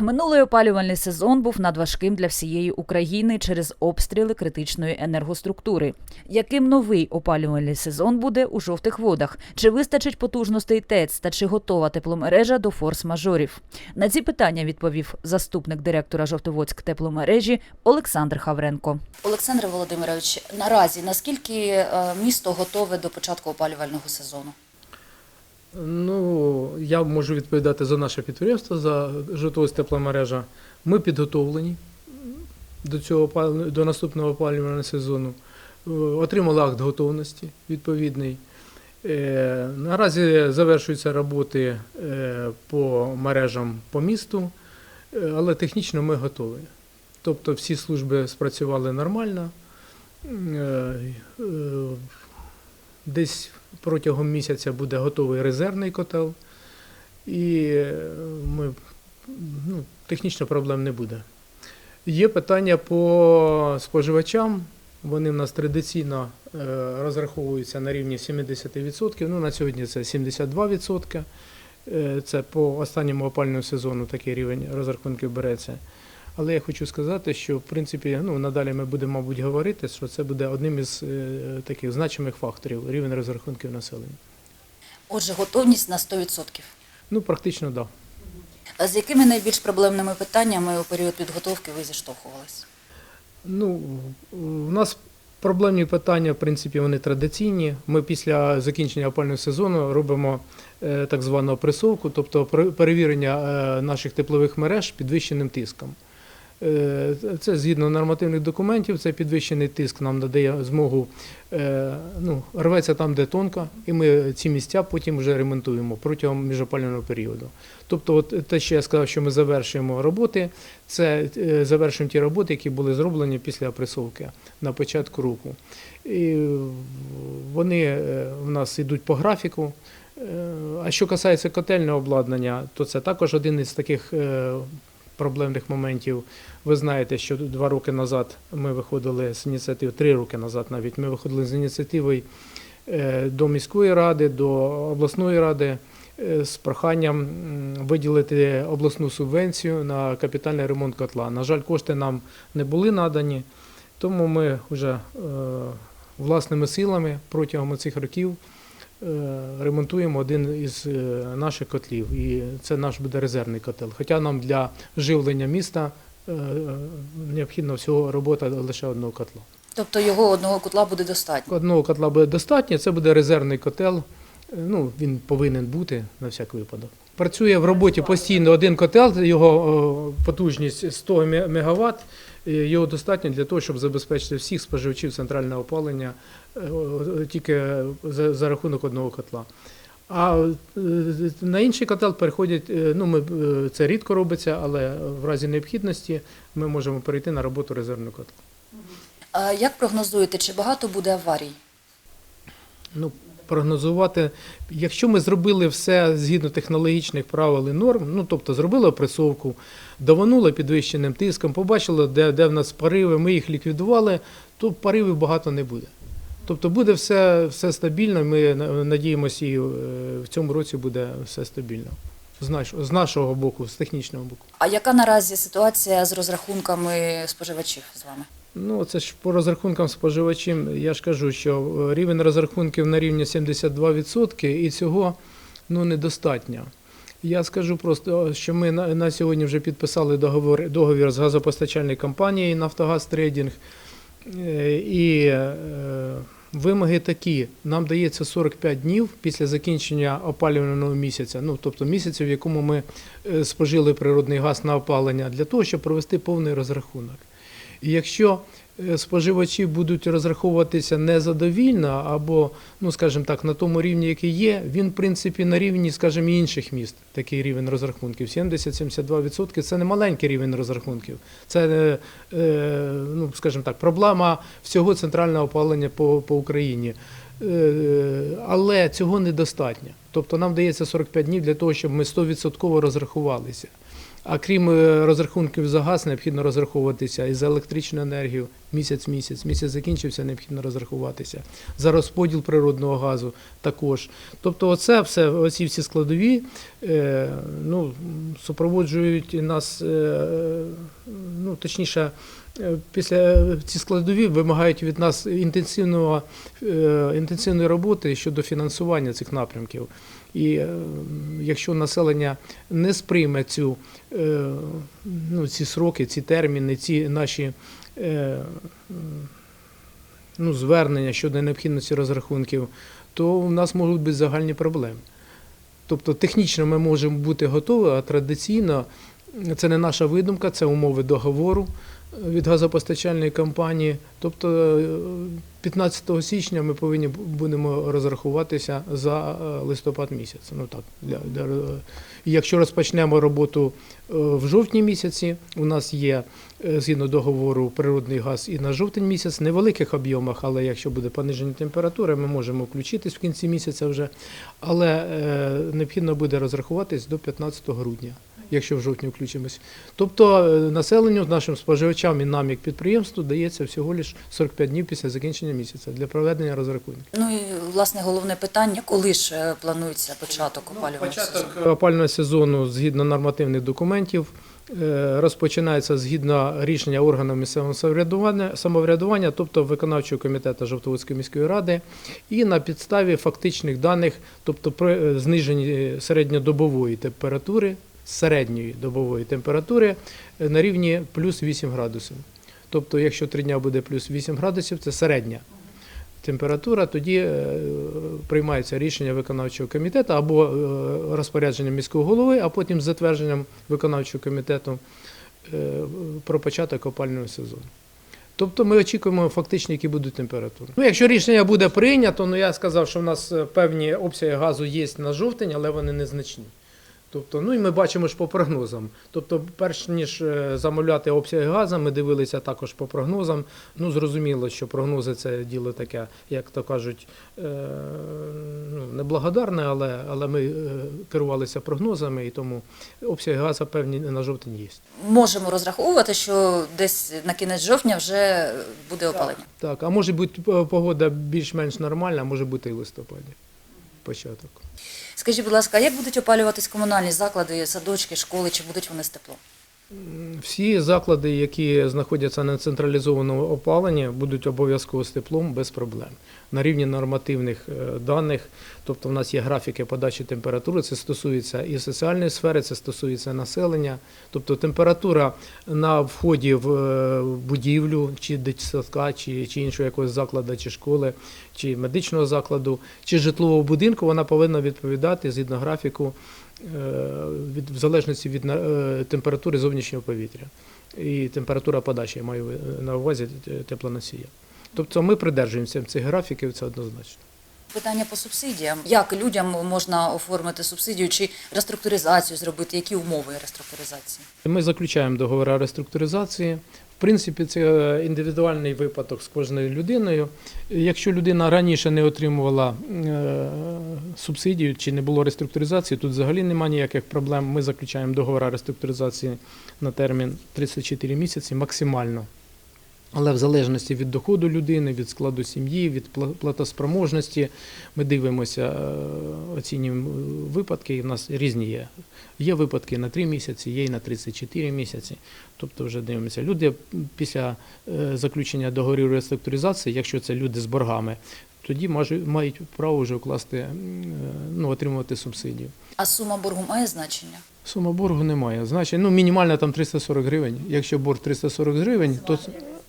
Минулий опалювальний сезон був надважким для всієї України через обстріли критичної енергоструктури. Яким новий опалювальний сезон буде у жовтих водах? Чи вистачить потужностей ТЕЦ та чи готова тепломережа до форс-мажорів? На ці питання відповів заступник директора Жовтоводськ тепломережі Олександр Хавренко. Олександр Володимирович, наразі наскільки е, місто готове до початку опалювального сезону? Ну, я можу відповідати за наше підприємство, за Житомирська тепломережа. Ми підготовлені до цього до наступного опалювального сезону. Е, Отримали акт готовності відповідний. Е, Наразі завершуються роботи е, по мережам по місту, але технічно ми готові. Тобто всі служби спрацювали нормально. Десь протягом місяця буде готовий резервний котел, і е, ми, ну, технічно проблем не буде. Є питання по споживачам. Вони в нас традиційно е, розраховуються на рівні 70%. Ну, на сьогодні це 72%. Е, Це по останньому опальному сезону такий рівень розрахунків береться. Але я хочу сказати, що в принципі ну, надалі ми будемо, мабуть, говорити, що це буде одним із е, таких значимих факторів рівень розрахунків населення. Отже, готовність на 100%. Ну, практично так. Да. А з якими найбільш проблемними питаннями у період підготовки ви зіштовхувались? Ну, у нас проблемні питання, в принципі, вони традиційні. Ми після закінчення опального сезону робимо е, так звану опресовку, тобто пер- перевірення е, наших теплових мереж підвищеним тиском. Е, Це згідно нормативних документів, цей підвищений тиск нам надає змогу, е, ну, рветься там, де тонко, і ми ці місця потім вже ремонтуємо протягом міжопалювального періоду. Тобто, от те, що я сказав, що ми завершуємо роботи, це е, завершуємо ті роботи, які були зроблені після опресовки на початку року. І вони в нас йдуть по графіку. А що касається котельного обладнання, то це також один із таких проблемних моментів. Ви знаєте, що два роки назад ми виходили з ініціатив, три роки назад навіть ми виходили з ініціативою е, до міської ради, до обласної ради е, з проханням виділити обласну субвенцію на капітальний ремонт котла. На жаль, кошти нам не були надані, тому ми вже е, власними силами протягом цих років ремонтуємо один із е, наших котлів. І це наш буде резервний котел. Хоча нам для живлення міста е, е, необхідна всього робота лише одного котла. Тобто його одного котла буде достатньо. Одного котла буде достатньо, це буде резервний котел. Е, Ну, він повинен бути на всяк випадок. Працює в роботі постійно один котел, його е, потужність 100 МВт. Його достатньо для того, щоб забезпечити всіх споживачів центрального опалення е, е, тільки за, за рахунок одного котла. А е, на інший котел переходять, е, ну ми, е, це рідко робиться, але в разі необхідності ми можемо перейти на роботу резервного котла. А як прогнозуєте, чи багато буде аварій? Ну, прогнозувати, якщо ми зробили все згідно технологічних правил і норм, ну тобто зробили опресовку, даванули підвищеним тиском, побачили, де, де в нас пориви, ми їх ліквідували, то поривів багато не буде. Тобто буде все, все стабільно, ми на- надіємося, і е, в цьому році буде все стабільно. З, нашого боку, з технічного боку. А яка наразі ситуація з розрахунками споживачів з вами? Ну, це ж по розрахункам споживачів, я ж кажу, що рівень розрахунків на рівні 72% і цього ну, недостатньо. Я скажу просто, що ми на, на сьогодні вже підписали договор, договір з газопостачальною компанією Нафтогаз Трейдинг. Е, І е, вимоги такі: нам дається 45 днів після закінчення опалювального місяця, ну тобто місяця, в якому ми е, спожили природний газ на опалення, для того, щоб провести повний розрахунок. І якщо споживачі будуть розраховуватися незадовільно або, ну скажімо так, на тому рівні, який є, він, в принципі, на рівні, скажімо, інших міст, такий рівень розрахунків. 70-72% це не маленький рівень розрахунків. Це, е, е, ну, скажімо так, проблема всього центрального опалення по, по Україні. Е, Але цього недостатньо. Тобто нам дається 45 днів для того, щоб ми 100% розрахувалися. А крім е, розрахунків за газ, необхідно розраховуватися і за електричну енергію місяць місяць. Місяць закінчився, необхідно розрахуватися. За розподіл природного газу також. Тобто, оце все, оці всі складові е, ну, супроводжують нас, е, ну, точніше, після ці складові вимагають від нас інтенсивного, інтенсивної роботи щодо фінансування цих напрямків. І е, якщо населення не сприйме цю, е, ну, ці сроки, ці терміни, ці наші е, ну, звернення щодо необхідності розрахунків, то у нас можуть бути загальні проблеми. Тобто технічно ми можемо бути готові, а традиційно це не наша видумка, це умови договору е, від газопостачальної компанії. Тобто е, 15 січня ми повинні будемо розрахуватися за е, листопад місяць. Ну так, для, для, е, якщо розпочнемо роботу е, в жовтні місяці, у нас є е, згідно договору природний газ і на жовтень місяць, в невеликих об'ємах, але якщо буде пониження температури, ми можемо включитись в кінці місяця вже. Але е, необхідно буде розрахуватись до 15 грудня, якщо в жовтні включимось. Тобто е, населенню, нашим споживачам і нам, як підприємству, дається всього лише 45 днів після закінчення місяця для проведення розрахунків. Ну і власне головне питання, коли ж е, планується початок опалювального сезону? Початок опального сезону згідно нормативних документів е, розпочинається згідно рішення органів місцевого самоврядування, самоврядування, тобто виконавчого комітету Жовтоводської міської ради, і на підставі фактичних даних, тобто при е, зниженні середньодобової температури, середньої добової температури е, на рівні плюс 8 градусів. Тобто, якщо три дня буде плюс 8 градусів, це середня температура, тоді е, приймається рішення виконавчого комітету або е, розпорядженням міського голови, а потім затвердженням виконавчого комітету про початок опального сезону. Тобто ми очікуємо фактично, які будуть температури. Ну, якщо рішення буде прийнято, ну я сказав, що в нас певні обсяги газу є на жовтень, але вони незначні. Тобто, ну і ми бачимо ж по прогнозам. Тобто, перш ніж е, замовляти обсяги газу, ми дивилися також по прогнозам. Ну, зрозуміло, що прогнози це діло таке, як то кажуть, е, ну, неблагодарне, але, але ми е, керувалися прогнозами, і тому обсяги газу певні на жовтень є. Можемо розраховувати, що десь на кінець жовтня вже буде опалення. Так, а може бути погода більш-менш нормальна, а може бути і в листопаді. Початок. Скажіть, будь ласка, як будуть опалюватись комунальні заклади, садочки, школи, чи будуть вони з теплом? Всі заклади, які знаходяться на централізованому опаленні, будуть обов'язково з теплом без проблем. На рівні нормативних е, даних, тобто в нас є графіки подачі температури, це стосується і соціальної сфери, це стосується населення. Тобто температура на вході в е, будівлю, чи дитсадка, чи, чи іншого якогось закладу, чи школи, чи медичного закладу, чи житлового будинку, вона повинна відповідати згідно графіку від, в залежності від е, температури зовнішнього повітря і температура подачі, я маю е, на увазі е, теплоносія. Тобто ми придержуємося цих графіків, це однозначно. Питання по субсидіям. Як людям можна оформити субсидію чи реструктуризацію зробити? Які умови реструктуризації? Ми заключаємо договори реструктуризації. В принципі, це індивідуальний випадок з кожною людиною. Якщо людина раніше не отримувала е, субсидію чи не було реструктуризації, тут взагалі немає ніяких проблем. Ми заключаємо договори реструктуризації на термін 34 місяці максимально. Але в залежності від доходу людини, від складу сім'ї, від платоспроможності, ми дивимося, е, оцінюємо е, випадки. і в нас різні є. Є випадки на 3 місяці, є і на 34 місяці. Тобто вже дивимося. Люди після е, заключення договорів реструктуризації, якщо це люди з боргами, тоді мають право вже укласти, ну, отримувати субсидію. А сума боргу має значення? Сума боргу немає. Значить, ну мінімальна там 340 гривень. Якщо борг 340 гривень, то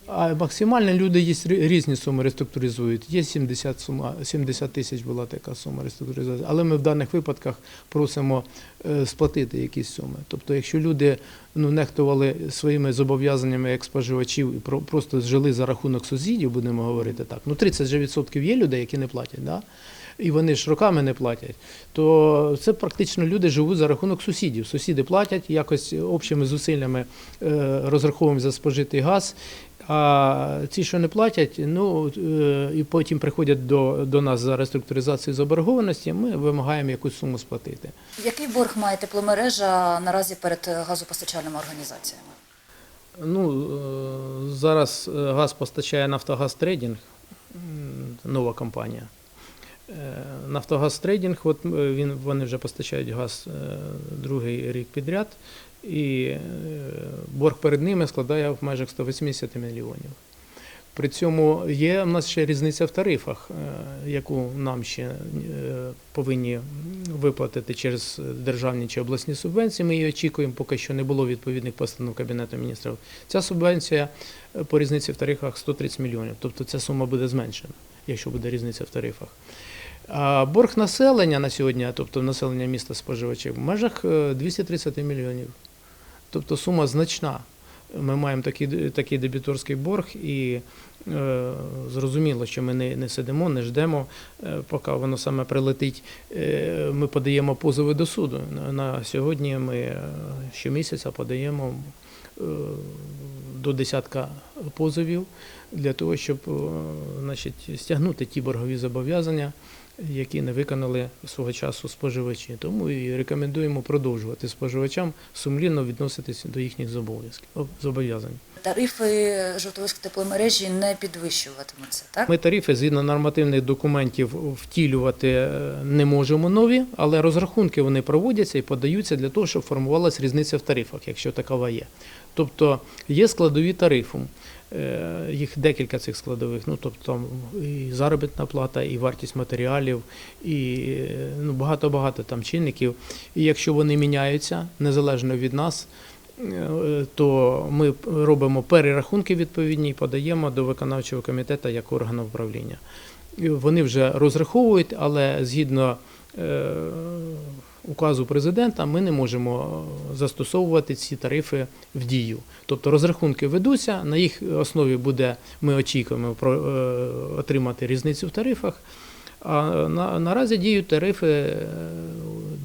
а максимально люди є різні суми реструктуризують. Є 70 сума, 70 тисяч була така сума реструктуризації. Але ми в даних випадках просимо е, сплатити якісь суми. Тобто, якщо люди ну нехтували своїми зобов'язаннями як споживачів і просто жили за рахунок сусідів, будемо говорити так. Ну 30 же відсотків є людей, які не платять. Да? І вони ж роками не платять, то це практично люди живуть за рахунок сусідів. Сусіди платять якось общими зусиллями е, розраховуємо за спожитий газ. А ці, що не платять, ну е, і потім приходять до, до нас за реструктуризацією заборгованості, ми вимагаємо якусь суму сплатити. Який борг має тепломережа наразі перед газопостачальними організаціями? Ну, е, зараз е, газ постачає Нафтогаз Трейдінг, нова компанія. Е, Нафтогаз Трейдінг, от е, він, вони вже постачають газ е, другий рік підряд, і е, борг перед ними складає в межах 180 мільйонів. При цьому є в нас ще різниця в тарифах, е, яку нам ще е, повинні виплатити через державні чи обласні субвенції. Ми її очікуємо, поки що не було відповідних постанов Кабінету міністрів. Ця субвенція по різниці в тарифах 130 мільйонів, тобто ця сума буде зменшена, якщо буде різниця в тарифах. А борг населення на сьогодні, тобто населення міста споживачів, в межах е, 230 мільйонів. Тобто сума значна. Ми маємо такий, такий дебіторський борг, і е, зрозуміло, що ми не, не сидимо, не ждемо, е, поки воно саме прилетить. Е, ми подаємо позови до суду. На, на сьогодні ми е, щомісяця подаємо е, до десятка позовів для того, щоб е, значить, стягнути ті боргові зобов'язання, які не виконали свого часу споживачі. Тому і рекомендуємо продовжувати споживачам сумлінно відноситися до їхніх зобов'язків зобов'язань. Тарифи жовтоводської тепломережі не підвищуватимуться, так? Ми тарифи згідно нормативних документів втілювати е, не можемо нові, але розрахунки вони проводяться і подаються для того, щоб формувалася різниця в тарифах, якщо такова є. Тобто є складові тарифу. Е, Їх декілька цих складових, ну тобто там і заробітна плата, і вартість матеріалів, і е, ну, багато-багато там чинників. І якщо вони міняються незалежно від нас, е, то ми робимо перерахунки відповідні і подаємо до виконавчого комітету як органу управління. Вони вже розраховують, але згідно указу президента ми не можемо е, застосовувати ці тарифи в дію. Тобто розрахунки ведуться, на їх основі буде, ми очікуємо е, отримати різницю в тарифах. А на, наразі діють тарифи е,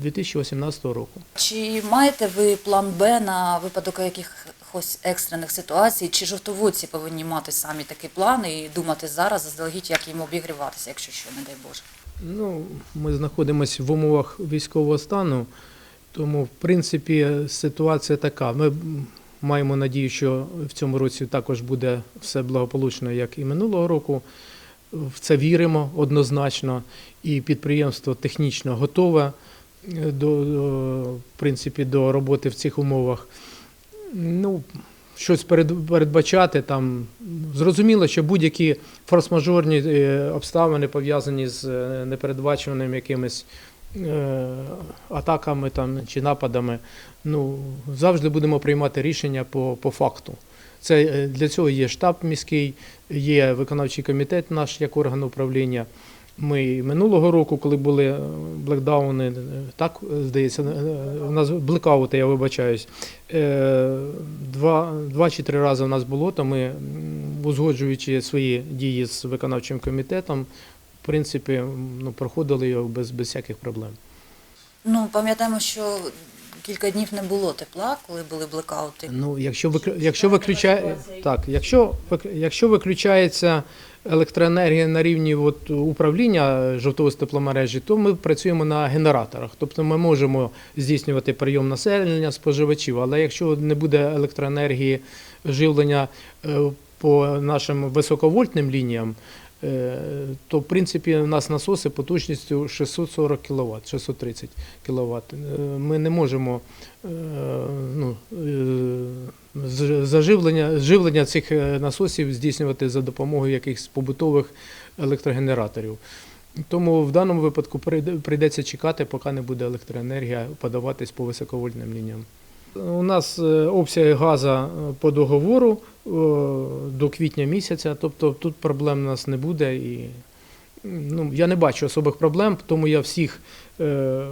2018 року. Чи маєте ви план Б на випадок якихось екстрених ситуацій? Чи жовтоводці повинні мати самі такі плани і думати зараз заздалегідь, як їм обігріватися, якщо що, не дай Боже? Ну, ми знаходимося в умовах військового стану, тому, в принципі, ситуація така. Ми маємо надію, що в цьому році також буде все благополучно, як і минулого року. В це віримо однозначно, і підприємство технічно готове е, до, до, в принципі, до роботи в цих умовах. Ну, щось перед- передбачати там. Зрозуміло, що будь-які форс-мажорні е, обставини пов'язані з е, непередбачуваними якимись е, атаками там, чи нападами, ну, завжди будемо приймати рішення по, по факту. Це для цього є штаб міський, є виконавчий комітет наш як орган управління. Ми минулого року, коли були е, блекдауни, е, так е, здається, у нас блекаути, я вибачаюсь. Два, два чи три рази у нас було, то ми, узгоджуючи свої дії з виконавчим комітетом, в принципі, ну, проходили його без, без всяких проблем. Ну, пам'ятаємо, що кілька днів не було тепла, коли були блекаути. Ну, якщо виклю... якщо виключає так, якщо якщо виключається електроенергія на рівні от, управління жовтової тепломережі, то ми працюємо на генераторах. Тобто ми можемо здійснювати прийом населення споживачів, але якщо не буде електроенергії живлення е, по нашим високовольтним лініям. Е, То, в принципі, у нас насоси потужністю 640 кВт, 630 кВт. Ми не можемо е, ну, е, заживлення, живлення цих е, насосів здійснювати за допомогою якихось побутових електрогенераторів. Тому в даному випадку прийдеться чекати, поки не буде електроенергія подаватись по високовольтним лініям. У нас е, обсяги газу е, по договору е, до квітня місяця, тобто тут проблем у нас не буде. І, ну, я не бачу особих проблем, тому я всіх е,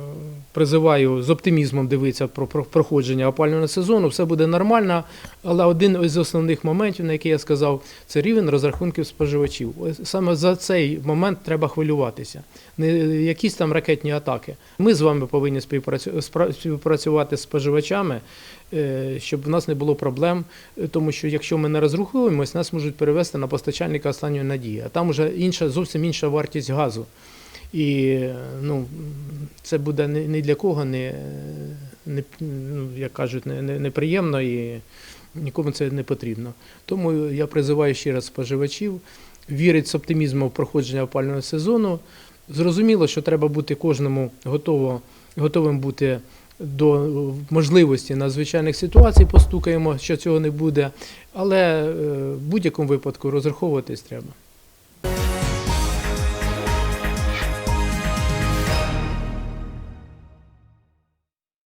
призиваю з оптимізмом дивитися про про проходження опалювального сезону. Все буде нормально, але один із основних моментів, на який я сказав, це рівень розрахунків споживачів. Саме за цей момент треба хвилюватися. Не якісь там ракетні атаки. Ми з вами повинні співпрацювати з споживачами, щоб в нас не було проблем, е, тому що якщо ми не розраховуємось, нас можуть перевести на постачальника останньої надії. А там вже інша, зовсім інша вартість газу. І е, ну, це буде ні, для кого не, не ну, як кажуть, не, не, неприємно і нікому це не потрібно. Тому я призиваю ще раз споживачів вірити з оптимізмом в проходження опалювального сезону. Зрозуміло, що треба бути кожному готово, готовим бути до можливості надзвичайних ситуацій, постукаємо, що цього не буде, але е, в будь-якому випадку розраховуватись треба.